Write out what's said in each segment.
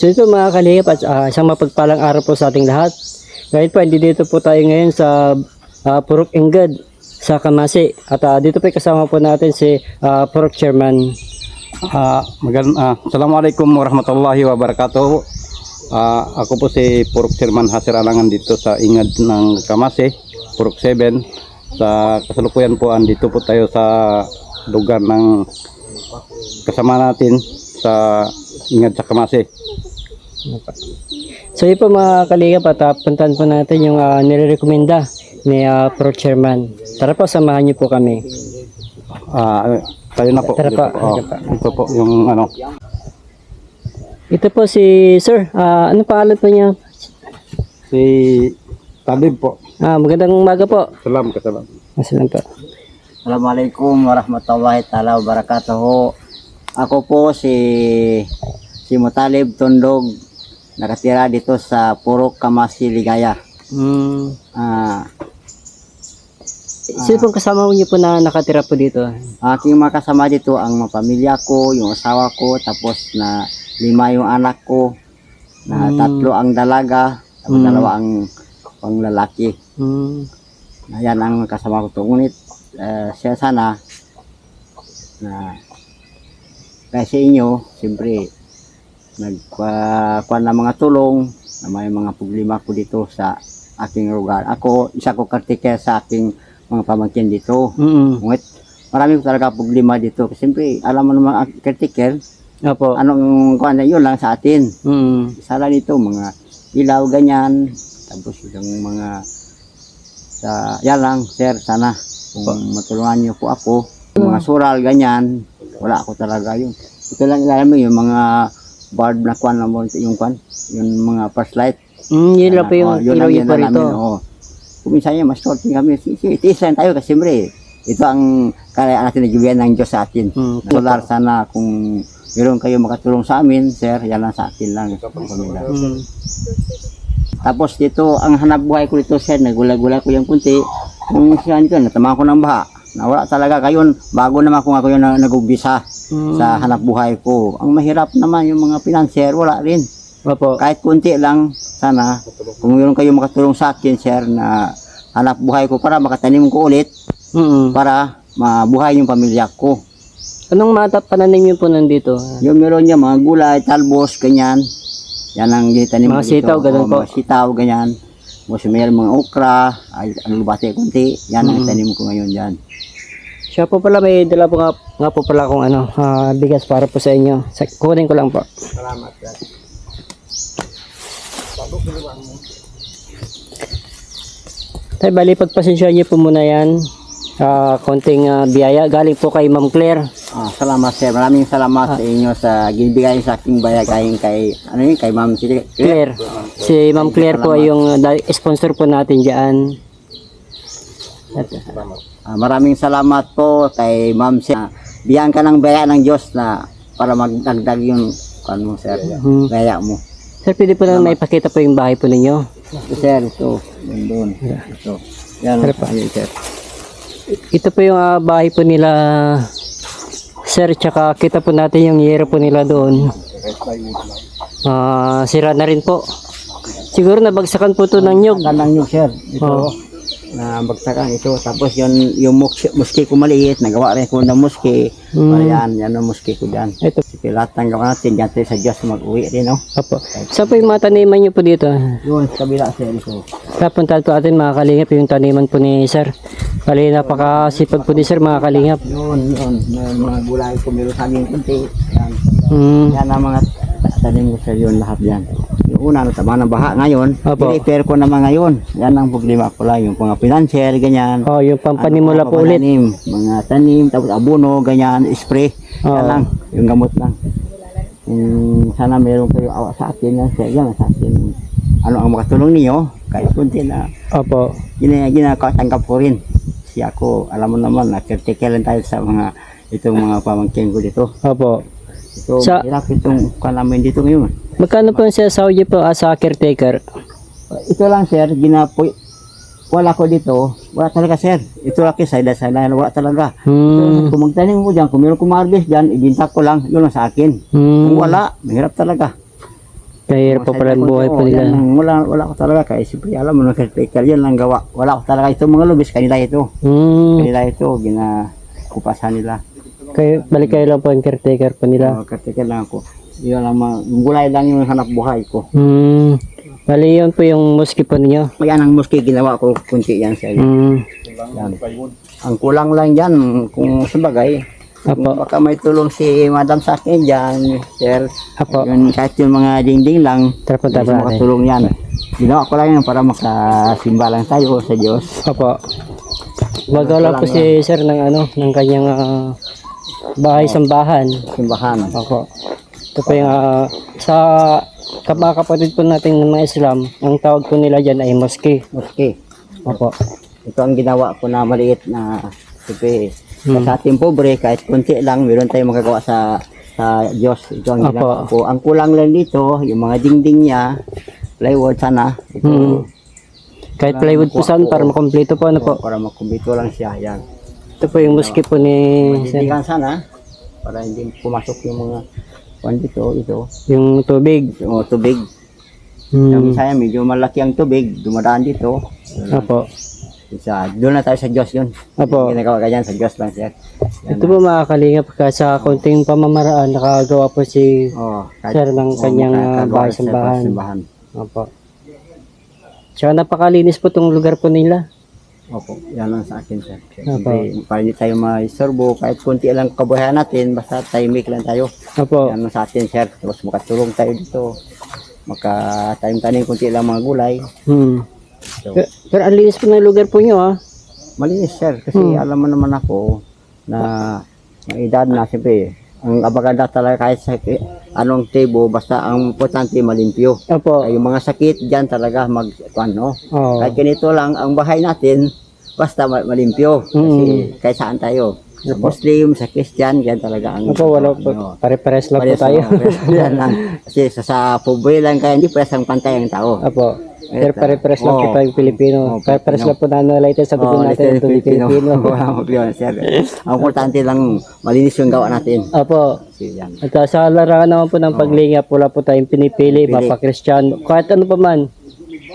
So ito mga kalingap at ah, isang mapagpalang araw po sa ating lahat. Ngayon po, hindi dito po tayo ngayon sa ah, Purok Ingad sa Kamasi. At ah, dito po kasama po natin si ah, Purok Chairman. Ah, magan ah, Assalamualaikum warahmatullahi wabarakatuh. Ah, ako po si Purok Sirman Hasir Alangan dito sa Ingad ng Kamase, Purok 7. Sa kasalukuyan po andito po tayo sa lugar ng kasama natin sa Ingad sa Kamase. So yun po mga kalingap at ah, puntahan po natin yung uh, nirerekomenda ni ah, Purok Chairman. Tara po, samahan niyo po kami. Ah, tayo na po. Tara po, po. Oh, ito po yung ano. Ito po si Sir. Ah, ano pangalan po niya? Si Talib po. Ah, magandang umaga po. Salam ka salam. Masalam po. Assalamualaikum warahmatullahi taala wabarakatuh. Ako po si si Mutalib Tundog nakatira dito sa Purok Kamasi Ligaya. Hmm. Ah, Sino pong kasama niyo po na nakatira po dito? aking mga kasama dito ang mga pamilya ko, yung asawa ko, tapos na lima yung anak ko, na Mm. tatlo ang dalaga, tapos Mm. dalawa ang pang lalaki. Hmm. Ayan ang kasama ko to. Ngunit eh, siya sana na kasi inyo, siyempre, nagpakuan ng mga tulong na may mga problema ko dito sa aking lugar. Ako, isa ko kartike sa aking mga pamangkin dito. Mm. Ngunit marami ko talaga problema dito. Kasi siyempre, alam mo naman ang caretaker, Opo. anong kuan na yun lang sa atin. Mm. Sala dito, mga ilaw ganyan. Tapos yung mga sa yan lang, sir, sana kung matulungan niyo po ako. Yung mga sural ganyan, wala ako talaga yun. Ito lang mo yung mga barb na kwan na mo, yung kwan, yung mga first light. Mm, yun lang po yung Oh, yun ilaw lang yun na rito. namin, oo. Kung minsan yan, mas sorting kami. Tiis lang tayo kasi siyempre, ito ang kaya natin na gibihan ng Diyos sa atin. Mm. Solar sana kung meron kayo makatulong sa amin, sir, yan lang sa atin lang. Pamilya. Mm. Tapos dito, ang hanap buhay ko dito, sir, nagulay-gulay ko yung kunti. Kung siya nito, natamaan ko ng baha. Nawala talaga kayon. Bago naman kung ako yung na- nag-umpisa Mm. sa hanap buhay ko. Ang mahirap naman yung mga financier, wala rin. Opo. Kahit kunti lang, sana, kung meron kayo makatulong sa akin, sir, na hanap buhay ko para makatanim ko ulit, Mm. para mabuhay yung pamilya ko. Anong mata pananim niyo po nandito? Yung meron niya mga gulay, talbos, ganyan. Yan ang gitanim Mga ko dito. sitaw, ganun po. Mga sitaw, ganyan. Tapos mayroon mga okra, ay, ano bate kunti. Yan ang Mm. tanim ko ngayon dyan. Siya po pala may dala po nga, nga po pala kung ano, ah, bigas para po sa inyo. Sa, kunin ko lang po. Salamat. sir. Tay, bali pagpasensya niyo po muna yan. Ah, konting ah, biyaya. Galing po kay Ma'am Claire. Ah, salamat sir. Maraming salamat sa inyo sa ginibigay sa aking bayagayin kay, ano yun, kay Ma'am Sili. Claire. Si Ma'am Claire po ay yung ah, sponsor po natin dyan. At, Ah, maraming salamat po kay Ma'am Sili. Ah, Biyan ka ng baya ng Diyos na para magdagdag yung kan mo sir. Mhm. Baya mo. Sir, pwede po na maipakita po yung bahay po ninyo. Ito sir, ito. Yun doon. Ito. Yan. Ano pa? Sir. Ito po yung ah, bahay po nila, sir, tsaka kita po natin yung yero po nila doon. Ah, sira na rin po. Siguro nabagsakan po to ng nyog. Kanang yung sir. Ito. Oo. Na bagsakan ito. Tapos yun, yung muski, muski ko maliit. Nagawa rin ko ng muski. Hmm. Ayan, yan ang muski ko dyan. Ito. Sige, lahat ng gawa natin. Tayo sa Diyos mag-uwi rin, no? Apo. Saan po yung mga taniman nyo po dito? Yun, sa kabila sir. Ito. Napuntahan po atin mga kalingap yung taniman po ni sir. Bali napakasipag po ni sir mga kalingap. Yun, yun. May mga gulay ko. Meron sa amin kunti. Yan. Hmm. Yan ang mga ta- tanim ko sir. Yun, lahat yan. Una, natama ng baha ngayon. Apo. I-repair ko naman ngayon. Yan ang problema ko lang. Yung mga financier, ganyan. Oh, yung pampanimula Ano, po ulit. Tanim, mga tanim, tapos abono, ganyan, spray. Oo. Yan lang, yung gamot lang. Yung, sana meron kayo awa sa akin, yan, sa yan, sa akin. Ano ang makatulong niyo, kahit kunti na, Opo. gina, ginakatanggap ko rin. Siya ako, alam mo naman, na lang tayo sa mga, itong mga pamangkin ko dito. Opo. Ito, Sa- hirap itong kalamin dito ngayon. Magkano po siya sa po as a caretaker? Ito lang sir, ginapoy, wala ko dito, wala talaga sir. Ito lang kay sada sada wala talaga. Hmm. Kung magtanim mo dyan, kung meron kong harvest dyan, ibinta ko lang, yun lang sa akin. Hmm. Kung wala, mahirap talaga. Mahirap po pala ang buhay po Oo, nila. wala, wala ko talaga kaya siyempre alam mo caretaker yan lang gawa. Wala ko talaga ito mga lubis, kanila ito. Hmm. Kanila ito, ginakupasan nila. Kayo, balik kayo lang po ang caretaker po nila. Oh, caretaker lang ako. Yun lang, mga, yung gulay lang yung hanap buhay ko. Hmm. Bali yun po yung mosque po ninyo. Yan ang muski ginawa ko, kunti yan sa Hmm. yan. Ang kulang lang dyan, kung sabagay, Apo. baka may tulong si madam sa akin dyan, sir. Apo. Yun, kahit yung mga dingding lang, Tara po natin. makatulong yan. Ginawa ko lang yan para makasimba lang tayo sa Diyos. Apo. Bago lang po si sir ng ano, ng kanyang ah, bahay sambahan. Simbahan. Ako. Ito po yung ah, sa kap- kapatid po natin ng mga Islam, ang tawag po nila dyan ay mosque. Okay. Opo. Ito ang ginawa ko na maliit na siyempre, Hmm. sa ating pobre, kahit kunti lang, meron tayong magagawa sa sa Diyos. Ito ang Apo. ginawa ko. Ang kulang lang dito, yung mga dingding niya, plywood sana. Ito, Hmm. Kahit plywood po saan para makompleto po ano po. para makumbito lang siya. Yan. Ito po yung mosque po ni sir. Sana, para hindi pumasok yung mga kwan dito, ito. Yung tubig. O, tubig. Yung Hmm. Bisaya, medyo malaki ang tubig, dumadaan dito. Opo. Sa, doon na tayo sa Diyos yun. Opo. Ginagawa ka dyan sa Diyos lang, sir. Yan. Ito po mga kalingap ka sa konting pamamaraan nakagawa po si Oh, Sir, ng kanyang, ah, bahay sambahan. simbahan. Opo. Tsaka napakalinis po tong lugar po nila. Opo, yan lang sa akin, sir. Opo. Siyempre, para hindi tayo may-sorbo, kahit kunti lang kabuhayan natin, basta tahimik lang tayo. Opo. Yan lang sa atin, sir. Tapos makatulong tayo dito. Maka-tanim-tanim kunti lang mga gulay. Hmm. So, Pero, pero ang linis po ng lugar po nyo ah. malinis, sir. Kasi Hmm. alam mo naman ako na may edad na, siyempre, ang abaganda talaga kahit sa anong table, basta ang importante malimpyo. Opo. Ay, yung mga sakit dyan talaga mag, ano, Oo. Kahit ganito lang ang bahay natin, basta ma- malimpyo. Kasi Mm. kahit saan tayo. Sa Muslim, sa Christian, yan talaga ang... Opo, wala po. ano, Pare-pares lang po tayo. yan lang. Kasi sa, sa pobre lang kaya hindi parehas ang pantay ang tao. Opo. Pero pare-pares lang Oo. po tayo Pilipino. Oo, Pare-pares lang po na nalite sa dugo natin. Ito Pilipino. Pilipino. Ang importante lang, malinis yung gawa natin. Yan. At uh, sa larangan naman po ng paglingap, wala po tayong pinipili, Pinipili. mapa-Christian, kahit ano pa man.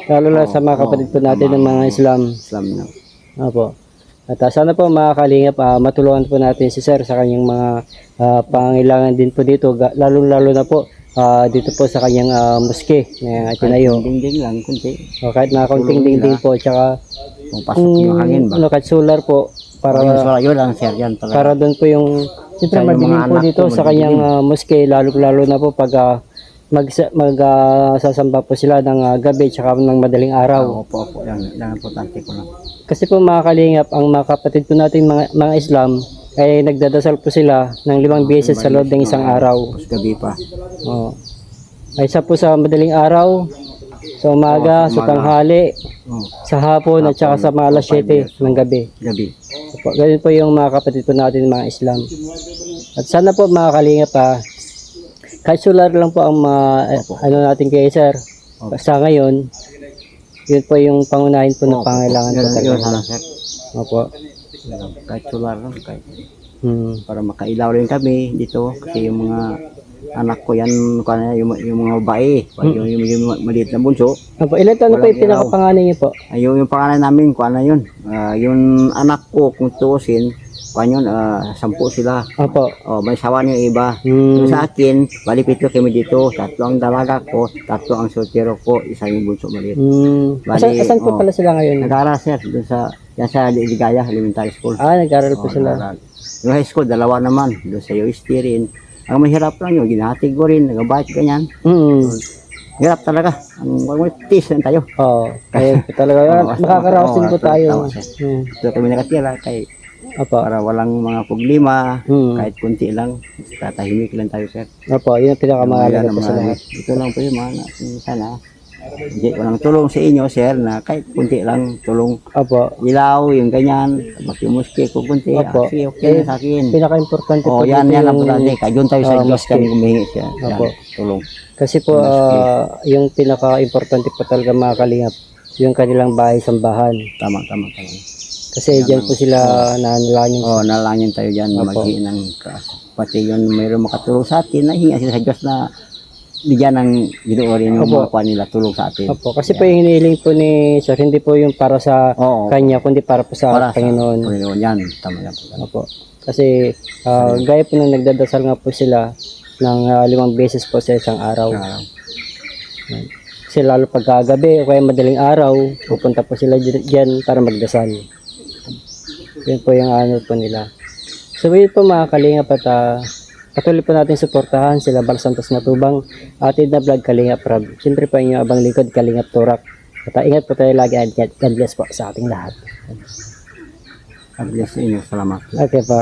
Lalo na sa mga kapatid po natin ng mga Islam. Islam na. Opo. At uh, sana po mga kalingap, ah, matulungan po natin si Sir sa kanyang mga ah, pangailangan din po dito, lalo-lalo na po ah, dito po sa kanyang ah, moske na itinayo. Dingding lang, kunti. O kahit na Tulong dingding po, tsaka Kung pasok yung hangin ba? ano, kahit solar po, para Para, so, yun lang, sir. Yan talaga. para doon po yung siyempre madilim po dito sa kanyang madilim. ah, moske lalo lalo na po pag ah, mag mag ah, sasamba po sila ng ah, gabi tsaka ng madaling araw. Opo, opo. Yan, yan ang importante ko lang. Kasi po mga kalingap, ang mga kapatid po natin mga, mga Islam ay nagdadasal po sila ng limang beses sa loob ng isang araw. Tapos gabi pa. Oo. Ay isa po sa madaling araw, sa umaga, sa umaga. tanghali, Oh, sa hapon at saka sa mga alas 7 ng gabi. gabi. Po, ganun po yung mga kapatid po natin mga Islam. At sana po mga kalingap ha, kahit solar lang po ang ma, ano natin kay sir. Opo. Sa ngayon, yun po yung pangunahin po ng pangailangan po Yun, yun talaga. sana, sir. Opo. Kahit solar lang, kahit Hmm. para makailaw rin kami dito kasi yung mga anak ko yan kana yung, yung mga babae yung, yung, yung, maliit na bunso Opo, ilan taon na po Walang yung pinakapanganay niyo po? ay yung, yung pangalan namin kuha na yun Ah, yung anak ko kung tuusin kuha yun ah, sampu sila Opo. oh, may sawa niya yung iba Hmm. yung sa akin bali pito kami dito tatlo ang dalaga ko tatlo ang soltero ko isa yung bunso maliit Hmm. Bali, Asan, asan po oh. pala sila ngayon? nag-aaral sir dun sa yan sa Ligaya Elementary School Ah, nag-aral po Oo, sila. nag-aaral. Yung high school, dalawa naman. Doon sa UST rin. Ang mahirap lang yun, ginahatig ko rin, nagabait ganyan. Hmm. Hirap talaga. Ang magmitis lang tayo. Oo. Kaya po talaga, Oo, makakaraos din oo, po tayo. tama, sir. Hmm. Ito kami nakatira kay Opo. para walang mga problema. Hmm. Kahit kunti lang, tatahimik lang tayo, sir. Opo, yun ang pinakamahalaga po sa lahat. Ito lang po yung mga sana. Hindi, walang tulong sa inyo, sir, na kahit kunti lang tulong Opo. ilaw, yung ganyan, makimuski ko kunti. Opo. Okay, okay na sa akin. Pinaka-importante Oh, po yan, dito yan ang yung- importante. Tayo sa Ah, Diyos kami humihingi siya. Yan, Opo. tulong. Kasi po, ah, yung pinaka-importante po talaga mga kalingap, yung kanilang bahay sambahan. Tama, tama, tama. Kasi dyan po sila nanalangin. Oh, nalangin tayo dyan, Opo. maghiin ng. Pati yun, mayroon makatulong sa atin, nahinga sila sa Diyos na bigyan ng Ginoo rin yung Opo. mga kuha nila tulong sa atin. Opo, kasi po yung hinihiling po ni Sir, hindi po yung para sa Oo. kanya, kundi para po sa Para sa Panginoon. Panginoon yan. Tama yan po. Opo. Kasi ah, gaya po nung nagdadasal nga po sila ng ah, limang beses po sa isang araw. Ah, Kasi lalo pagkagabi o kaya madaling araw, pupunta po sila dyan para magdasal. Yun po yung ano po nila. So yun po mga kalingap at ah, patuloy po natin suportahan sila Bal Santos Matubang, atid na vlog Kalingap Rab. Siyempre po inyong abang likod Kalingap Turak. At ah, ingat po tayo lagi at God bless po sa ating lahat. God bless sa inyo. Salamat. Okay po.